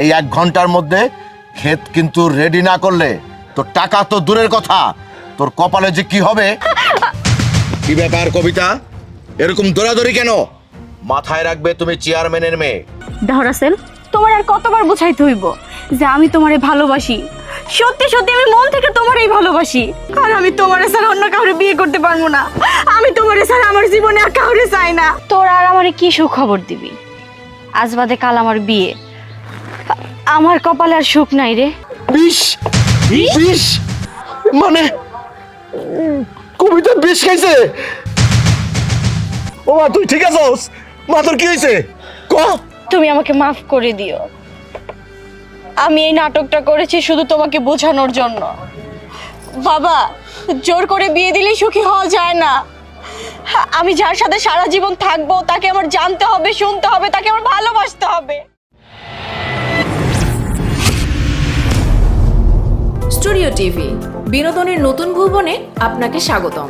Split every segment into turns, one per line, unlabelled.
এই এক ঘণ্টার মধ্যে ক্ষেত কিন্তু রেডি না করলে তোর টাকা তো দূরের কথা। তোর কপালে যে কি হবে? কি ব্যাপার কবিতা? এরকম দৌড়াদৌড়ি কেন? মাথায় রাখবে তুমি চেয়ারম্যানের মেয়ে।
দাহরাসেল তোমার আর কতবার বোঝাইতে হইব যে আমি তোমারে ভালোবাসি? সত্যি সত্যি আমি মন থেকে তোমারই ভালোবাসি। আর আমি তোমারে স্যার অন্য কাউরে বিয়ে করতে পারব না। আমি তোমারে স্যার আমার জীবনে আর কাউরে চাই না। তোর আর আমারে কি সুখবর দিবি? আজ বাদে কাল আমার বিয়ে। আমার কপালে আর সুখ নাই রে।
বিষ? বিষ? মানে কবিতা বিষ খাইছে? ও মা তুই ঠিক আছস? মা তোর কি হয়েছে ক?
তুমি আমাকে মাফ করে দিও। আমি এই নাটকটা করেছি শুধু তোমাকে বোঝানোর জন্য। বাবা জোর করে বিয়ে দিলেই সুখী হওয়া যায় না। আমি যার সাথে সারা জীবন থাকব তাকে আমার জানতে হবে শুনতে হবে তাকে আমার ভালোবাসতে হবে।
স্টুডিও টিভি, বিনোদনের নতুন ভুবনে আপনাকে স্বাগতম।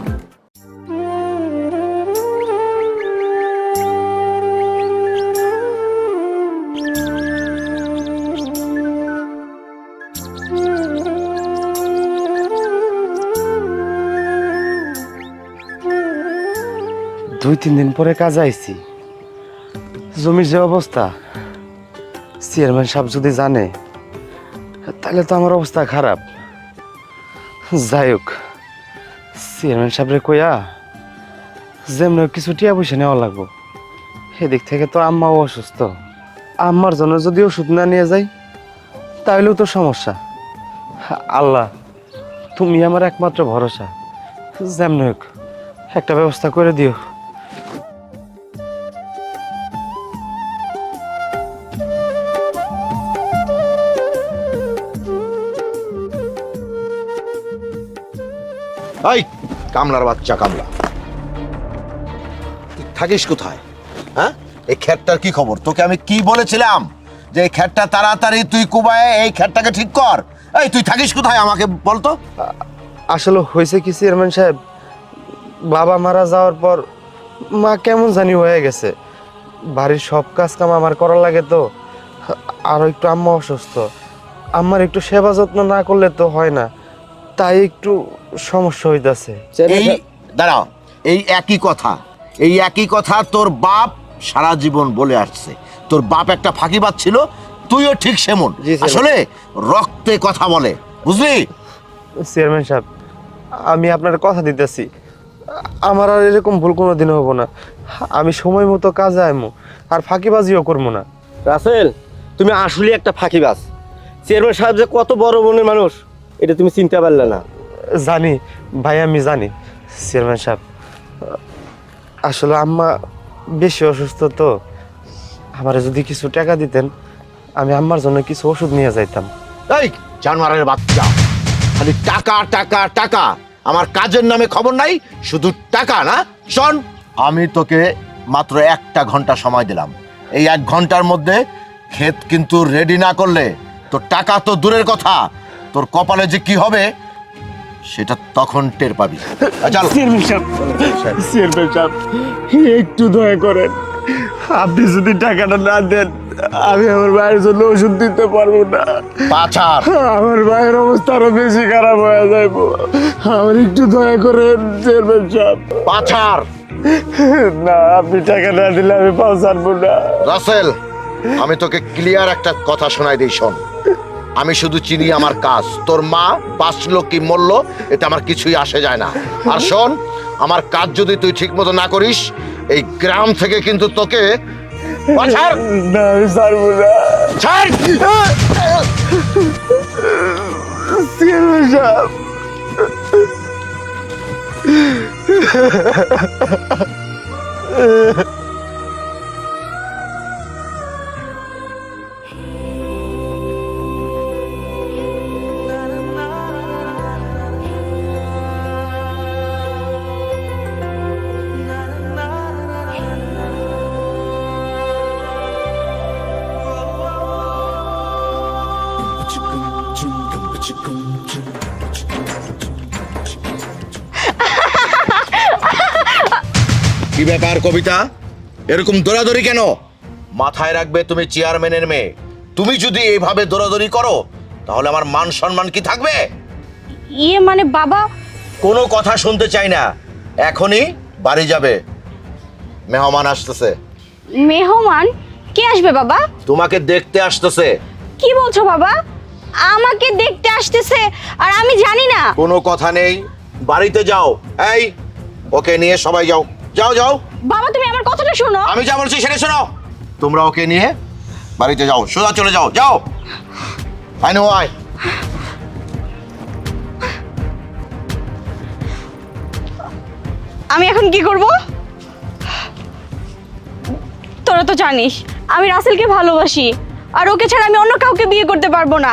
দুই, তিন দিন পরে কাজ আইছি। জমির যে অবস্থা, চেয়ারম্যান সাহেব যদি জানে, তাহলে তো আমার অবস্থা খারাপ। যাই হোক, চেয়ারম্যান সাহেবরে কইয়া যেমন কিছু টিয়া পয়সা নেওয়া লাগবো, সেদিক থেকে তো আম্মাও অসুস্থ। আম্মার জন্য যদি ওষুধ না নিয়ে যাই, তাইলেও তো সমস্যা। আল্লাহ, তুমি আমার একমাত্র ভরসা। যেমন হোক, একটা ব্যবস্থা করে দিও।
এই, কামলার বাচ্চা, কামলা। তুই থাকিস কোথায়? হ্যাঁ? এই খ্যাটটার কি খবর? তোকে আমি কি বলেছিলাম? যে এই খ্যাটটা তাড়াতাড়ি তুই কুবায় এই খ্যাটটাকে ঠিক কর। এই, তুই থাকিস কোথায় আমাকে বলতো
আসলে হয়েছে কি, চেয়ারম্যান সাহেব? বাবা মারা যাওয়ার পর মা কেমন জানি হয়ে গেছে। বাড়ির সব কাজ কাম আমার করা লাগে তো। আর একটু আম্মা অসুস্থ। আম্মার একটু সেবা যত্ন না করলে তো হয় না। তাই একটু সমস্যা হইতাছে।
এই দাঁড়াও। এই একই কথা। এই একই কথা তোর বাপ সারা জীবন বলে আসছে। তোর বাপ একটা ফাঁকিবাদ ছিল তুইও ঠিক সেমন। আসলে রক্তে কথা বলে বুঝলি?
চেয়ারম্যান সাহেব আমি আপনার কথা দিতেছি। আমার আর এরকম ভুল কোনো দিন হব না। আমি সময় মতো কাজে আইমু আর ফাঁকিবাজিও করব না।
রাসেল তুমি আসলে একটা ফাঁকিবাজ। চেয়ারম্যান সাহেব যে কত বড় মনের মানুষ এটা তুমি চিনতে পারলে না।
জানি, ভাই আমি জানি, চেয়ারম্যান সাহেব। আসলে আম্মা বেশি অসুস্থ তো, আমার যদি কিছু টাকা দিতেন, আমি আম্মার জন্য কিছু ওষুধ নিয়ে যাইতাম।
এই, জানোয়ারের বাচ্চা, খালি টাকা টাকা টাকা, আমার কাজের নামে খবর নাই, শুধু টাকা না, শোন, আমি তোকে মাত্র একটা ঘণ্টা সময় দিলাম। এই এক ঘণ্টার মধ্যে ক্ষেত কিন্তু রেডি না করলে, তোর টাকা তো দূরের কথা, তোর কপালে যে কি হবে সেটা তখন টের পাবি। চল।
চেয়ারম্যান সাহেব একটু দয়া করেন। আপনি যদি টাকাটা না দেন আমি আমার ভাইয়ের জন্য ওষুধ দিতে পারব না।
পাছার
আমার ভাইয়ের অবস্থা আরও বেশি খারাপ হয়ে যাইব। আমার একটু দয়া করেন চেয়ারম্যান সাহেব।
পাছার
না আপনি টাকা না দিলে আমি পৌঁছাবো না।
রাসেল আমি তোকে ক্লিয়ার একটা কথা শোনাই দিই শোন। আমি শুধু চিনি আমার কাজ। তোর মা বাঁচলো কি মরলো এটা আমার কিছুই আসে যায় না। আর শোন আমার কাজ যদি তুই ঠিক মতো না করিস এই গ্রাম থেকে কিন্তু তোকে ছাড়! কি ব্যাপার কবিতা? এরকম দৌড়াদৌড়ি কেন? মাথায় রাখবে তুমি চেয়ারম্যানের মেয়ে।
তুমি যদি এইভাবে দৌড়াদৌড়ি করো তাহলে আমার মান সম্মান কি থাকবে?
ইয়ে মানে বাবা?
কোনো কথা শুনতে চাই না। এখনই বাড়ি যাবে। মেহমান আসতেছে।
মেহমান? কে আসবে বাবা?
তোমাকে দেখতে আসতেছে।
কি বলছো বাবা? আমাকে দেখতে আসতেছে আর আমি জানি না।
কোনো কথা নেই। বাড়িতে যাও। এই ওকে নিয়ে সবাই যাও। যাও যাও।
বাবা তুমি আমার কথাটা শোনো।
আমি যা বলছি সেটা শোনো। তোমরা ওকে নিয়ে বাড়িতে যাও সোজা চলে যাও যাও। আই নো আয়
আমি এখন কি করব? তোরা তো জানিস আমি রাসেলকে ভালোবাসি। আর ওকে ছাড়া আমি অন্য কাউকে বিয়ে করতে পারব না।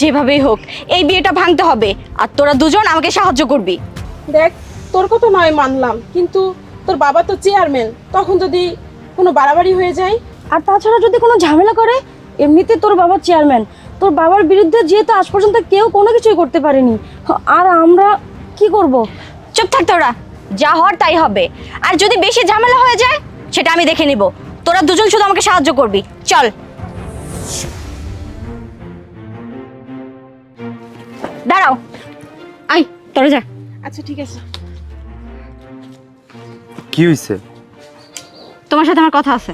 যেভাবেই হোক এই বিয়েটা ভাঙতে হবে। আর তোরা দুজন আমাকে সাহায্য করবি।
দেখ তোর কথা নয় মানলাম কিন্তু তোর বাবা তো চেয়ারম্যান তখন যদি কোনো বাড়াবাড়ি হয়ে যায়?
আর তাছাড়া যদি কোনো ঝামেলা করে এমনিতে তোর বাবা চেয়ারম্যান তোর বাবার বিরুদ্ধে যেহেতু আজ পর্যন্ত কেউ কোনো কিছুই করতে পারেনি আর আমরা কি করব?
চুপ থাক তোরা যা হওয়ার তাই হবে। আর যদি বেশি ঝামেলা হয়ে যায় সেটা আমি দেখে নিব। তোরা দুজন শুধু আমাকে সাহায্য করবি চল। দাঁড়াও। আই তোরা যা।
আচ্ছা ঠিক আছে।
কি হয়েছে
তোমার সাথে আমার কথা আছে।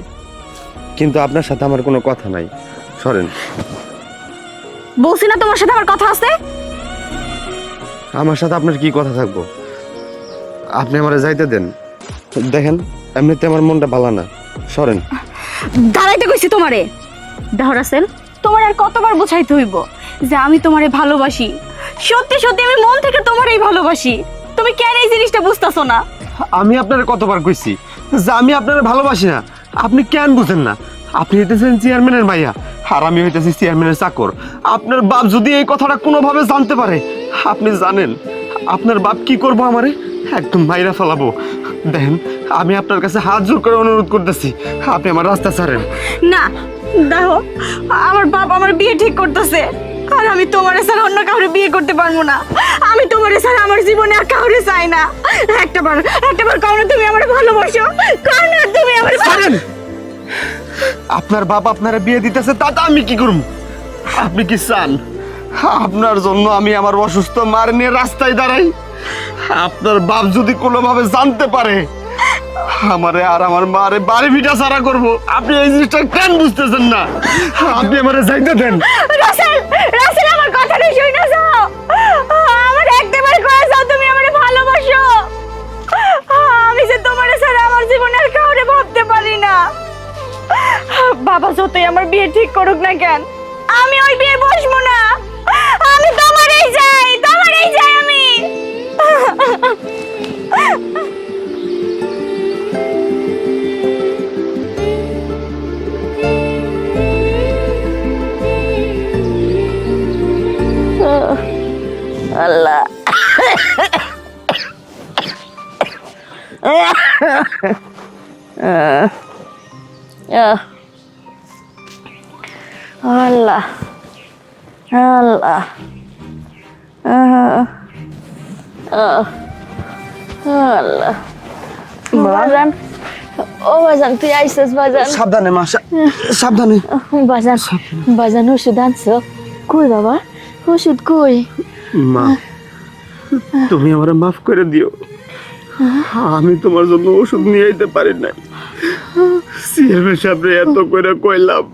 কিন্তু আপনার সাথে আমার কোনো কথা নাই। সরেন।
বলছি না তোমার সাথে আমার কথা আছে?
আমার সাথে আপনার কি কথা থাকব? আপনি আমারে যাইতে দেন। দেখেন এমনিতে আমার মনটা ভালো না। সরেন।
দাঁড়াইতে কইছি তোমারে। দেখো রাসেল তোমার আর কতবার বুঝাইতে হইব যে আমি তোমারে ভালোবাসি? সত্যি সত্যি আমি মন থেকে তোমারই ভালোবাসি। তুমি কেন এই জিনিসটা বুঝতাছো না?
আমি আপনার কতবার কইছি যে আমি আপনার ভালোবাসি না, আপনি কেন বুঝেন না? আপনি হইতেছেন চেয়ারম্যানের মাইয়া, আর আমি হইতেছি চেয়ারম্যানের চাকর। আপনার বাপ যদি এই কথাটা কোনোভাবে জানতে পারে, আপনি জানেন, আপনার বাপ কি করব আমারে? একদম মাইরা ফেলাবো। দেখেন, আমি আপনার কাছে হাত জোর করে অনুরোধ করতেছি, আপনি আমার রাস্তা ছাড়েন।
না, দেখো, আমার বাপ আমার বিয়ে ঠিক করতেছে। আর আমি তোমার ছাড়া অন্য কাউরে বিয়ে করতে পারব না। আমি তোমার ছাড়া আমার জীবনে আর কাউরে চাই না। একটাবার একটাবার কারণে তুমি আমার ভালোবাসো। কারণ তুমি আমার
ছাড়েন! আপনার বাপ আপনারা বিয়ে দিতেছে তাতে আমি কি করব? আপনি কি চান? আপনার জন্য আমি আমার অসুস্থ মার নিয়ে রাস্তায় দাঁড়াই। আপনার বাপ যদি কোনোভাবে জানতে পারে আমারে আর আমার মারে বাড়ি ভিটা সারা করব। আপনি এই জিনিসটা কেন বুঝতেছেন না? আপনি আমারে যাইতে দেন।
রাসেল, আমার কথাটা শুনে যাও। আমার একটাবার কয়ে যাও, তুমি আমারে ভালোবাসো। আমি যে তোমার ছাড়া আমার জীবনে আর কাউরে ভাবতে পারি না। বাবা, যতই আমার বিয়ে ঠিক করুক না কেন, আমি ওই বিয়ে বসবো না। আমি তোমারই চাই তোমারই চাই আমি।
আল্লাহ। আল্লাহ। আল্লাহ। আল্লাহ। বাজান। ও বাজান তুই আইসিস বাজান।
সাবধানে মা সাবধানে।
বাজান বাজান ওষুধ আনছো। কই বাবা? ওষুধ কই?
মা, তুমি আমারে মাফ করে দিও। আমি তোমার জন্য ওষুধ নিয়ে যেতে পারি নাই। সিএমের সামনে এত করে কইলাম,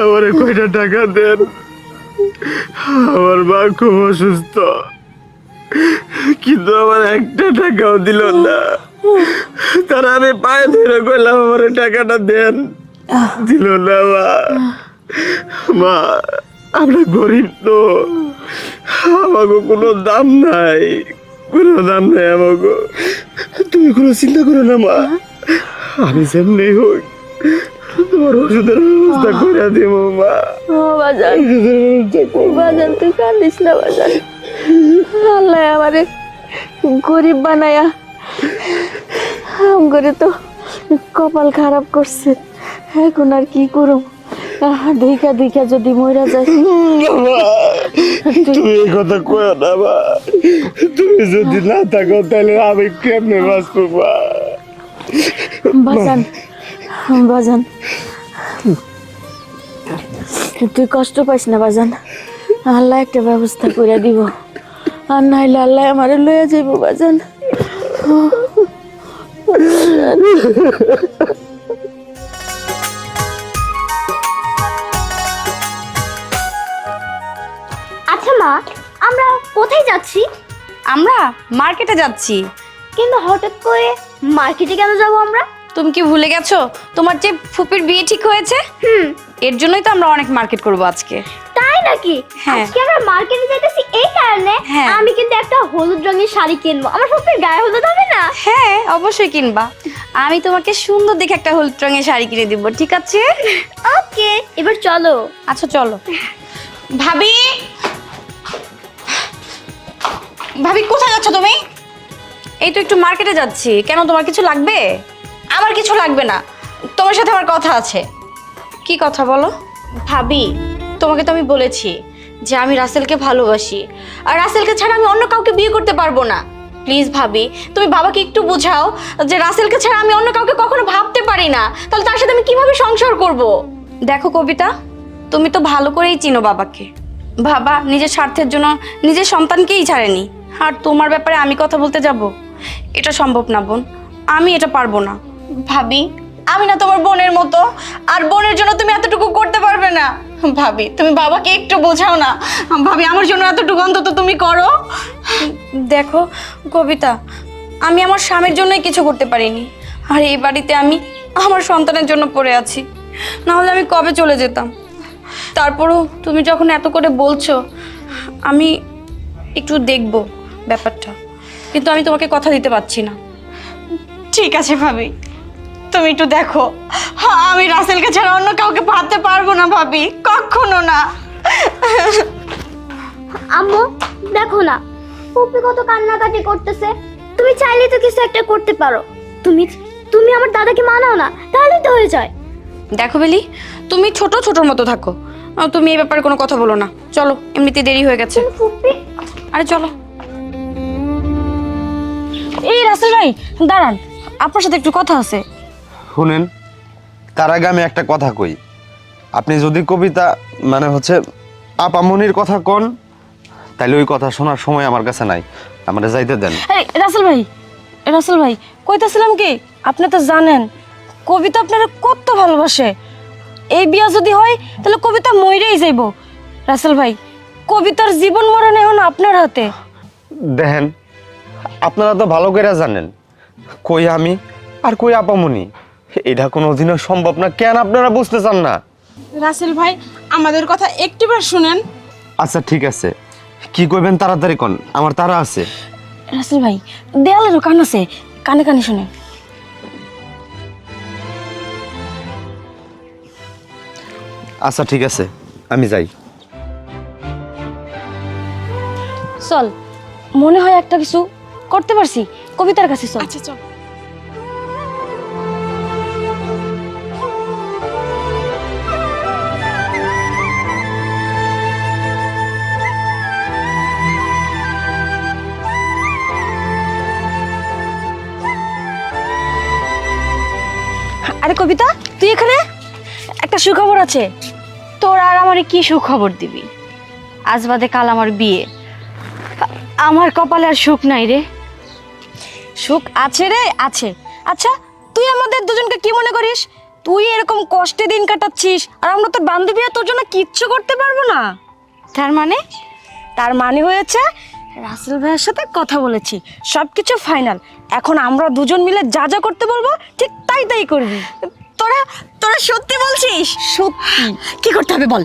আমারে কয়টা টাকা দেন? আমার মা খুব অসুস্থ। কিন্তু আমার একটা টাকাও দিল না। তারা আমি পায়ে ধরে কইলাম, আমার টাকাটা দেন। দিল না মা। মা আমরা গরিব তো। আমাকে কোনো দাম নাই। কোনো দাম নাই আমাকে তুমি কোনো চিন্তা করো না মা। আমি যেমনি হোক তোমার ওষুধের ব্যবস্থা করে দিব মা। করব।
বাজান তুই কান্দিস না বাজান। আল্লাহ আমারে গরিব বানায়া। আম করে তো কপাল খারাপ করছে। এখন আর কি করব? দুইকা দুইকা যদি মইরা যায়।
তুমি এই কথা কয় না মা। তুমি যদি না থাকো তাহলে আমি কেমনে বাঁচবো মা?
বাজান বাজান। তুই কষ্ট পাইস না বাজান। আল্লাহ একটা ব্যবস্থা করে দিব। আর নাইলে আল্লাহ আমারে লইয়া যাইব বাজান।
আমরা কোথায় যাচ্ছি? আমরা মার্কেটে যাচ্ছি। কিন্তু হঠাৎ করে মার্কেটে কেন যাব আমরা? তুমি কি ভুলে গেছো? তোমার যে ফুপির বিয়ে ঠিক হয়েছে? হুম। এর জন্যই তো আমরা অনেক মার্কেট করব আজকে।
তাই নাকি?
হ্যাঁ।
আজকে আমরা মার্কেটে যাইতেছি এই কারণে
হ্যাঁ।
আমি কিন্তু একটা হলুদ রঙের শাড়ি কিনবো। আমার সত্যি গায়ে হলুদ হবে না?
হ্যাঁ অবশ্যই কিনবা। আমি তোমাকে সুন্দর দেখে একটা হলুদ রঙের শাড়ি কিনে দিব ঠিক আছে?
ওকে এবার চলো।
আচ্ছা চলো। ভাবি ভাবি কোথায় যাচ্ছ তুমি? এই তো একটু মার্কেটে যাচ্ছি। কেন তোমার কিছু লাগবে? আমার কিছু লাগবে না। তোমার সাথে আমার কথা আছে। কি কথা বলো? ভাবি তোমাকে তো আমি বলেছি যে আমি রাসেলকে ভালোবাসি। আর রাসেলকে ছাড়া আমি অন্য কাউকে বিয়ে করতে পারব না। প্লিজ ভাবি তুমি বাবাকে একটু বোঝাও যে রাসেলকে ছাড়া আমি অন্য কাউকে কখনো ভাবতে পারি না। তাহলে তার সাথে আমি কীভাবে সংসার করব? দেখো কবিতা তুমি তো ভালো করেই চিনো বাবাকে। বাবা নিজের স্বার্থের জন্য নিজের সন্তানকেই ছাড়েনি। আর তোমার ব্যাপারে আমি কথা বলতে যাব? এটা সম্ভব না বোন। আমি এটা পারব না। ভাবি আমি না তোমার বোনের মতো। আর বোনের জন্য তুমি এতটুকু করতে পারবে না। ভাবি তুমি বাবাকে একটু বোঝাও না। ভাবি আমার জন্য এতটুকু অন্তত তুমি করো। দেখো কবিতা আমি আমার স্বামীর জন্যই কিছু করতে পারিনি। আর এই বাড়িতে আমি আমার সন্তানের জন্য পড়ে আছি। না হলে আমি কবে চলে যেতাম? তারপরও তুমি যখন এত করে বলছো আমি একটু দেখব। ব্যাপারটা। কিন্তু আমি তোমাকে কথা দিতে পারছি না। ঠিক আছে ভাবি। তুমি একটু দেখো। হ্যাঁ, আমি রাসেলকে ছাড়া অন্য কাউকে ভাবতে পারব না ভাবি। কখনো না।
আম্মু দেখো না। পুপি কত কান্নাকাটি করতেছে। তুমি চাইলে তো কিছু একটা করতে পারো। তুমি তুমি আমার দাদাকে মানাও না তাহলেই তো হয়ে যায়।
দেখো বেলি তুমি ছোট ছোটর মতো থাকো। আহ, তুমি এই ব্যাপারে কোনো কথা বলো না। চলো এমনিতে দেরি হয়ে গেছে।
ফুপি
আরে চলো। এই রাসেল ভাই দাঁড়ান আপনার সাথে একটু কথা আছে।
শুনেন তার আগে আমি একটা কথা কই। আপনি যদি কবিতা মানে হচ্ছে আপামনির কথা কন তাহলে ওই কথা শোনার সময় আমার কাছে নাই। আমার যাইতে দেন।
এই রাসেল ভাই রাসেল ভাই কইতাছিলাম কি আপনি তো জানেন কবিতা আপনারা কত ভালোবাসে। এই বিয়া যদি হয় তাহলে কবিতা মইরেই যাইব। রাসেল ভাই কবিতার জীবন মরণ এখন আপনার হাতে।
দেখেন আপনারা তো ভালো করে জানেন। কই আমি আর কই আপামনি? এটা কোনো দিনও সম্ভব না। কেন আপনারা বুঝতে চান না?
রাসেল ভাই আমাদের কথা একটিবার শুনেন।
আচ্ছা ঠিক আছে। কি করবেন তাড়াতাড়ি কোন আমার তারা আছে।
রাসেল ভাই দেয়ালেরও কান আছে। কানে কানে শুনে
আচ্ছা ঠিক আছে। আমি যাই।
চল মনে হয় একটা কিছু করতে পারছি। কবিতার কাছে চল।
আচ্ছা চল।
আরে কবিতা তুই এখানে? একটা সুখবর আছে। তোর আর আমারে কি সুখবর দিবি? আজ বাদে কাল আমার বিয়ে। আমার কপালে আর সুখ নাই রে। সুখ আছে রে? আছে। আচ্ছা তুই আমাদের দুজনকে কি মনে করিস? তুই এরকম কষ্টে দিন কাটাচ্ছিস আর আমরা তোর বান্ধবীরা তোর জন্য কিচ্ছু করতে পারব না। তার মানে? তার মানে হয়েছে রাসেল ভাইয়ের সাথে কথা বলেছি সব কিছু ফাইনাল। এখন আমরা দুজন মিলে যা যা করতে বলব ঠিক তাই তাই করবি। তোরা তোরা সত্যি বলছিস? সত্যি। কি করতে হবে বল।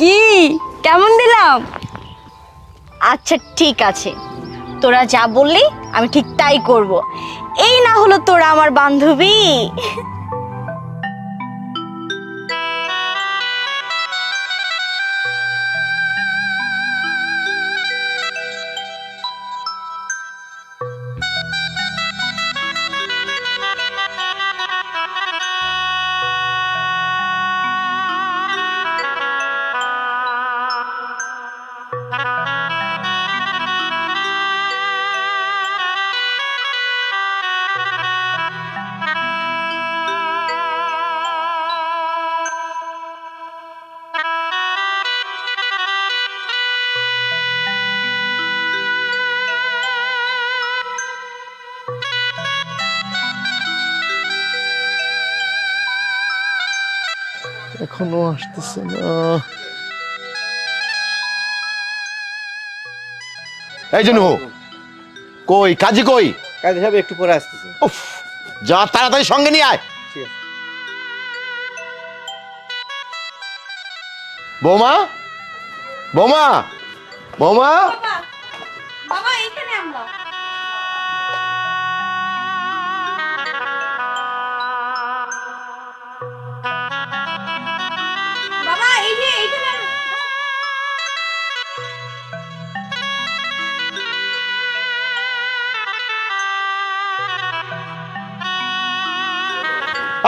কি? কেমন দিলাম? আচ্ছা ঠিক আছে। তোরা যা বললি, আমি ঠিক তাই করব। এই না হলো তোরা আমার বান্ধবী।
এখনও আসতেছে না। এই জন্য কই কাজী কই?
কাজী সাহেব একটু পরে আসতেছে।
উফ যা তাড়াতাড়ি সঙ্গে নিয়ে আয়। বৌমা বৌমা বৌমা।
বাবা এখানে আমরা।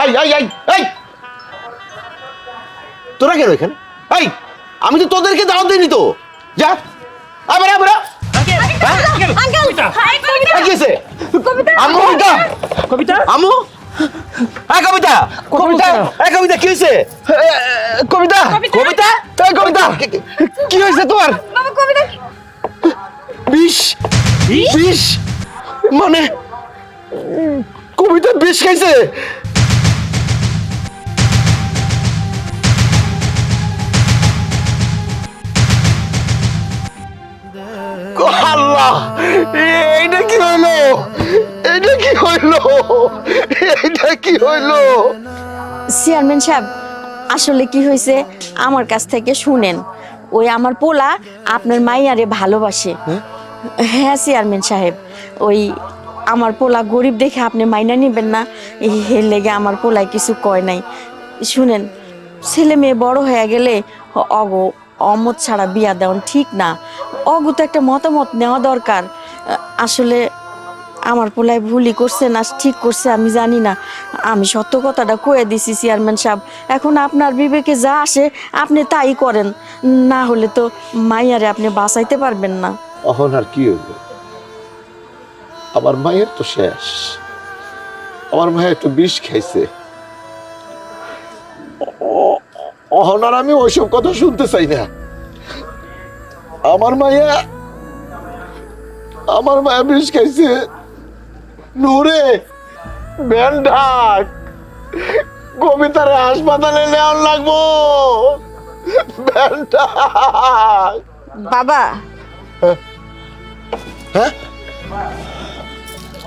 এই
এই এই এই! তোরা কেন এখানে? এই আমি তো তোদেরকে দাওয়াত দিইনি তো। যা। আবার আবার
আঙ্কেল কবিতা।
কি কবিতা
কবিতা।
হ্যাঁ কবিতা। কবিতা। হ্যাঁ কবিতা কি হয়েছে? কবিতা। কবিতা। এই কবিতা। কি হয়েছে তোমার
বাবা কবিতা। কি
বিষ? বিষ। মানে কবিতা বিষ খাইছে। এইটা কি হইল এইটা কি হইল এইটা কি হইল
চেয়ারম্যান সাহেব আসলে কি হয়েছে? আমার কাছ থেকে শুনেন ওই আমার পোলা আপনার মাইয়ারে ভালোবাসে। হ্যাঁ? চেয়ারম্যান সাহেব ওই আমার পোলা গরিব দেখে আপনি মাইনা নেবেন না? এর লেগে আমার পোলায় কিছু কয় নাই। শুনেন ছেলে মেয়ে বড় হয়ে গেলে অগ অমত ছাড়া বিয়া দেওয়ান ঠিক না। অগু তো একটা মতামত নেওয়া দরকার। আসলে আমার পোলায় ভুলই করছে না, ঠিক করছে আমি জানি না। আমি সত্য কথাটা কয়ে দিছি চেয়ারম্যান সাহেব। এখন আপনার বিবেকে যা আসে, আপনি তাই করেন। না হলে তো মাইয়ারে আপনি বাঁচাইতে পারবেন না।
অহন আর কি হইল আমার মায়ের তো শেষ। আমার মায়ের তো বিষ খাইছে। অহন আর আমি ওইসব কথা শুনতে চাই না। আমার মায়া আমার মায়া বিষ খাইছে। নূরে ব্যান ডাক কবিতারে হাসপাতালে নেওয়ার লাগবো। ব্যান
বাবা।
হ্যাঁ।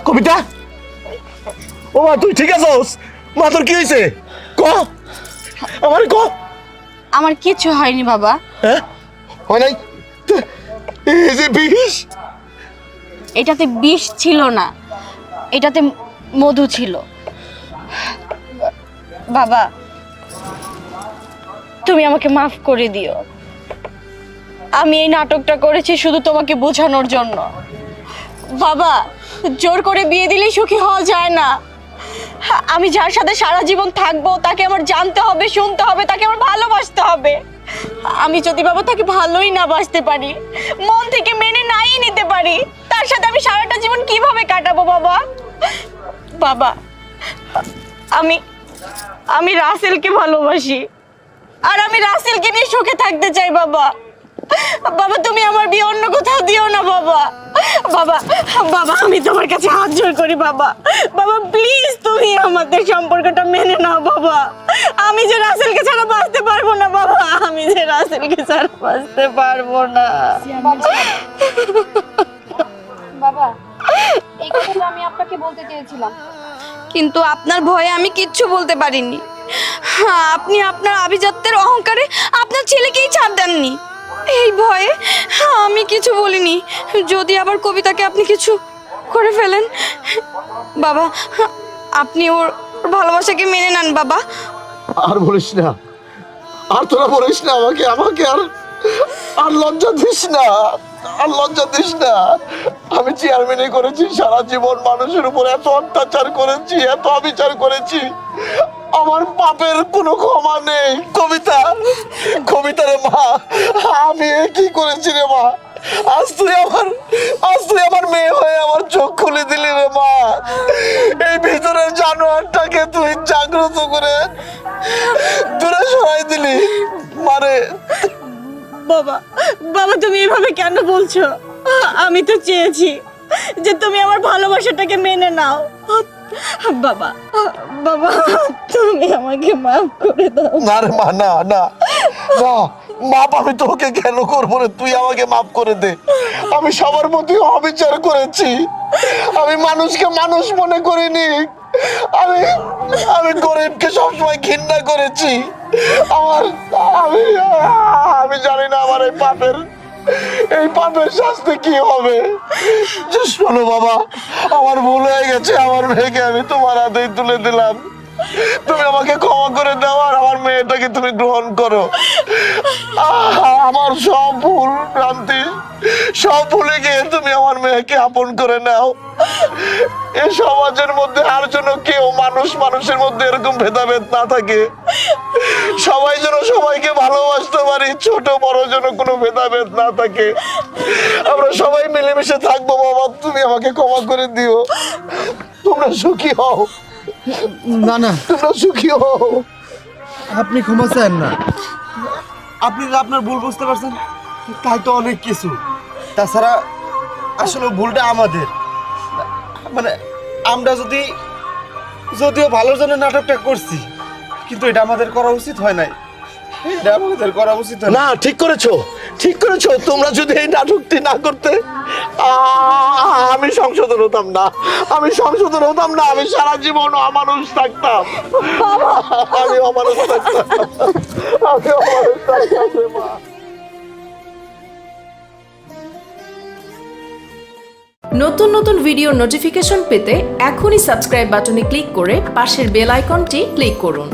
কবিতা? ও মা তুই ঠিক আছোস? মা তোর কি হয়েছে ক? আমার ক?
আমার কিছু হয়নি বাবা।
হ্যাঁ? হয় নাই? এই যে বিষ।
এটাতে বিষ ছিল না এটাতে মধু ছিল। বাবা তুমি আমাকে মাফ করে দিও। আমি এই নাটকটা করেছি শুধু তোমাকে বোঝানোর জন্য। বাবা জোর করে বিয়ে দিলেই সুখী হওয়া যায় না। আমি যার সাথে সারা জীবন থাকব, তাকে আমার জানতে হবে, শুনতে হবে, তাকে আমার ভালোবাসতে হবে। আমি যদি বাবা তাকে ভালোই না বাসতে পারি, মন থেকে মেনে নাই নিতে পারি, তার সাথে আমি সারাটা জীবন কীভাবে কাটাবো বাবা? বাবা, আমি আমি রাসেলকে ভালোবাসি, আর আমি রাসেলকে নিয়ে সুখে থাকতে চাই বাবা। বাবা তুমি আমার বিয়ে অন্য কোথাও দিও না বাবা। বাবা বাবা আমি তোমার কাছে হাত জোর করি বাবা। বাবা প্লিজ তুমি আমাদের সম্পর্কটা মেনে নাও বাবা। আমি যে রাসেলকে ছাড়া বাঁচতে পারব না বাবা আমি যে রাসেলকে ছাড়া বাঁচতে পারব না।
বাবা এই কথাটা আমি আপনাকে বলতে চেয়েছিলাম।
কিন্তু আপনার ভয়ে আমি কিচ্ছু বলতে পারিনি। হ্যাঁ আপনি আপনার আভিজাত্যের অহংকারে আপনার ছেলেকেই ছাড় দেননি। এই ভয়ে? আমি কিছু বলিনি। যদি আবার কবিতাকে আপনি কিছু করে ফেলেন। বাবা, আপনি ওর ভালোবাসাকে মেনে নেন, বাবা।
আর বলিস না। আর তোরা বলিস না আমাকে আমাকে আর আর লজ্জা দিস না। আর লজ্জা দিস না। আমি চেয়ারম্যানে করেছি, সারা জীবন মানুষের উপর এত অত্যাচার করেছি, এত অবিচার করেছি। আমার পাপের কোনো ক্ষমা নেই। কবিতা কবিতা রে মা, আমি কি করেছি রে মা? আজ তুই আমার, আজ তুই আমার মেয়ে হয়ে আমার চোখ খুলে দিলি রে মা। এই ভিতরের জানোয়ারটাকে তুই জাগ্রত করে দূরে সরাই দিলি। মানে
বাবা বাবা, তুমি এভাবে কেন বলছো? আমি তো চেয়েছি যে তুমি আমার ভালোবাসাটাকে মেনে নাও। বাবা বাবা, তুমি আমাকে মাফ করে দাও।
না রে, মা, না না। না মাপ, আমি তোকে কেন করব রে? তুই আমাকে মাফ করে দে। আমি সবার প্রতি অবিচার করেছি। আমি মানুষকে মানুষ মনে করিনি। আমি আমি গরিবকে সবসময় ঘৃণা করেছি। আমার, আমি আমি জানি না আমার এই পাপের এই পাপের শাস্তি কি হবে। শোনো বাবা, আমার ভুল হয়ে গেছে, আমার ভেঙে আমি তোমার হাতেই তুলে দিলাম। তুমি আমাকে ক্ষমা করে দাও আর আমার মেয়েটাকে তুমি গ্রহণ করো। আমার সব ভুল ভ্রান্তি সব ভুলে গিয়ে তুমি আমার মেয়েকে আপন করে নাও। এই সমাজের মধ্যে আর যেন কেউ মানুষ, মানুষের মধ্যে এরকম ভেদাভেদ না থাকে। সবাই যেন সবাইকে ভালোবাসতে পারি, ছোট, বড় যেন কোনো ভেদাভেদ না থাকে। আমরা সবাই মিলেমিশে থাকব, বাবা, তুমি আমাকে ক্ষমা করে দিও। তোমরা সুখী হও।
না না।
তোমরা সুখী হও।
আপনি ক্ষমা চান না। আপনি যে আপনার ভুল বুঝতে পারছেন তাই তো অনেক কিছু। তাছাড়া আসলে ভুলটা আমাদের। মানে আমরা যদি যদিও ভালোর জন্য নাটকটা করছি কিন্তু এটা আমাদের করা উচিত হয় নাই। এটা আমাদের করা উচিত না
না ঠিক করেছ। ঠিক করেছ, তোমরা যদি এই নাটকটি না করতে আমি সংশোধন হতাম না, আমি সংশোধন হতাম না, আমি সারা জীবন অমানুষ থাকতাম। আমি অমানুষ থাকতাম।
নতুন নতুন ভিডিও নোটিফিকেশন পেতে এখনই সাবস্ক্রাইব বাটনে ক্লিক করে পাশের বেল আইকনটি ক্লিক করুন।